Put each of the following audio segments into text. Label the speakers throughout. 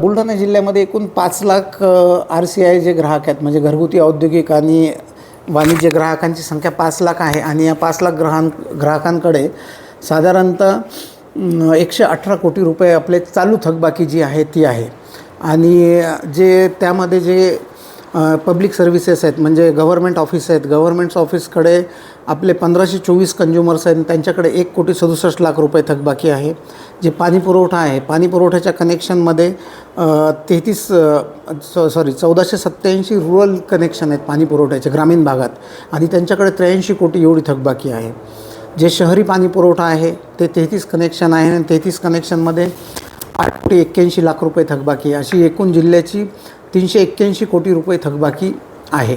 Speaker 1: बुलढाणा जिल्ह्यामध्ये एकूण पाच लाख आर सी आय जे ग्राहक आहेत. म्हणजे घरगुती औद्योगिक आणि वाणिज्य ग्राहकांची संख्या पाच लाख आहे. आणि या पाच लाख ग्रहां ग्राहकांकडे साधारणतः एकशे अठरा कोटी रुपये आपले चालू थकबाकी जी आहे ती आहे. आणि जे त्यामध्ये जे पब्लिक सर्व्हिसेस आहेत म्हणजे गव्हर्मेंट ऑफिस आहेत. गव्हर्मेंट्स ऑफिसकडे आपले पंधराशे चोवीस कंझ्युमर्स आहेत. त्यांच्याकडे एक कोटी सदुसष्ट लाख रुपये थकबाकी आहे. जे पाणी पुरवठा आहे पाणी पुरवठ्याच्या कनेक्शनमध्ये तेहतीस सॉरी चौदाशे सत्त्याऐंशी रुरल कनेक्शन आहेत पाणी पुरवठ्याचे ग्रामीण भागात. आणि त्यांच्याकडे त्र्याऐंशी कोटी एवढी थकबाकी आहे. जे शहरी पाणी पुरवठा आहे ते तेहतीस कनेक्शन आहे. आणि तेहतीस कनेक्शनमध्ये आठ कोटी एक्क्याऐंशी लाख रुपये थकबाकी आहे. अशी एकूण जिल्ह्याची तीनशे एक्क्याऐंशी कोटी रुपये थकबाकी आहे.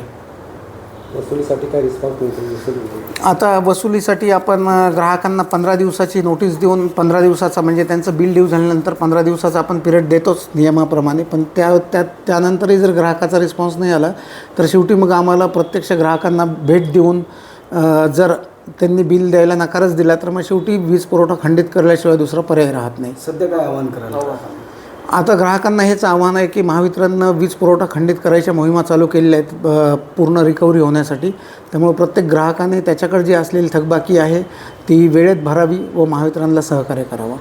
Speaker 2: वसुलीसाठी काय रिस्पॉन्स
Speaker 1: आता वसुलीसाठी आपण ग्राहकांना पंधरा दिवसाची नोटीस देऊन पंधरा दिवसाचा म्हणजे त्यांचं बिल ड्यू झाल्यानंतर पंधरा दिवसाचा आपण पिरियड देतोच नियमाप्रमाणे. पण त्या त्या त्यानंतरही जर ग्राहकाचा रिस्पॉन्स नाही आला तर शेवटी मग आम्हाला प्रत्यक्ष ग्राहकांना भेट देऊन जर त्यांनी बिल द्यायला नकारच दिला तर मग शेवटी वीज पुरवठा खंडित करल्याशिवाय दुसरा पर्याय राहत नाही.
Speaker 2: सध्या काय आवाहन करायला
Speaker 1: आता ग्राहकांना हेच आव्हान आहे की महावितरणनं वीज पुरवठा खंडित करायच्या मोहिमा चालू केलेल्या आहेत पूर्ण रिकव्हरी होण्यासाठी. त्यामुळे प्रत्येक ग्राहकाने त्याच्याकडे जी असलेली थकबाकी आहे ती वेळेत भरावी व महावितरणला सहकार्य करावं.